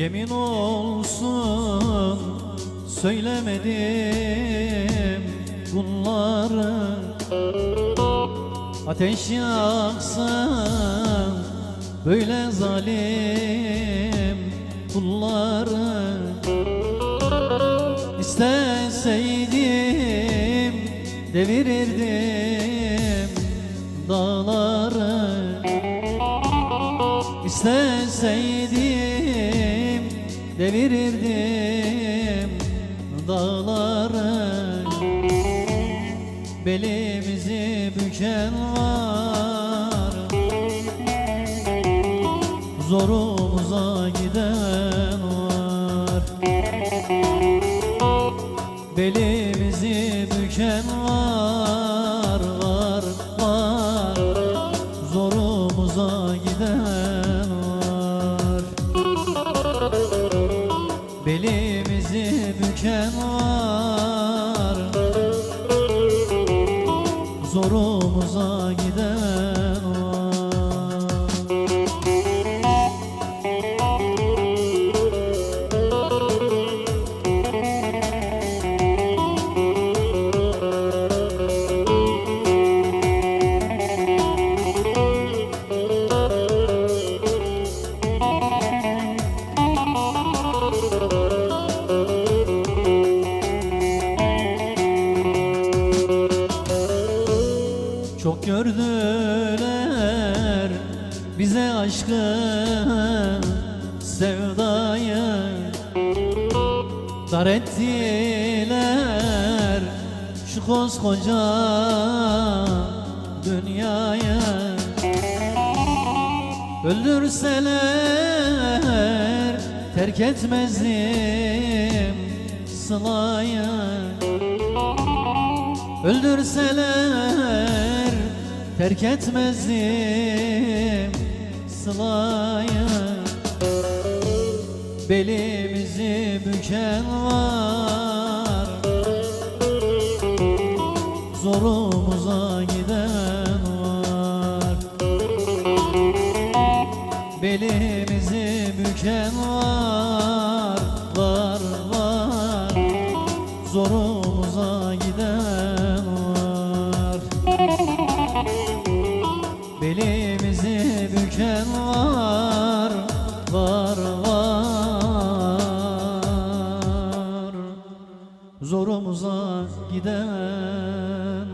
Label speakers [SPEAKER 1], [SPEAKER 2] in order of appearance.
[SPEAKER 1] Yemin olsun söylemedim bunları. Ateş yaksın böyle zalim kulları. İsteseydim devirirdim dağları. İsteseydim devirirdim dağları Belimizi büken var. Zorumuza giden var. Belimizi büken var var var. Zorumuza giden Belimizi büken var Zorumuza giden var Çok gördüler bize aşkı sevdayı. Dar ettiler şu koskoca dünyayı. Öldürseler terk etmezdim sılayı. Öldürseler terk etmezdim sılayı Belimizi büken var. Zorumuza giden var. Belimizi büken var Var var. Zorumuza giden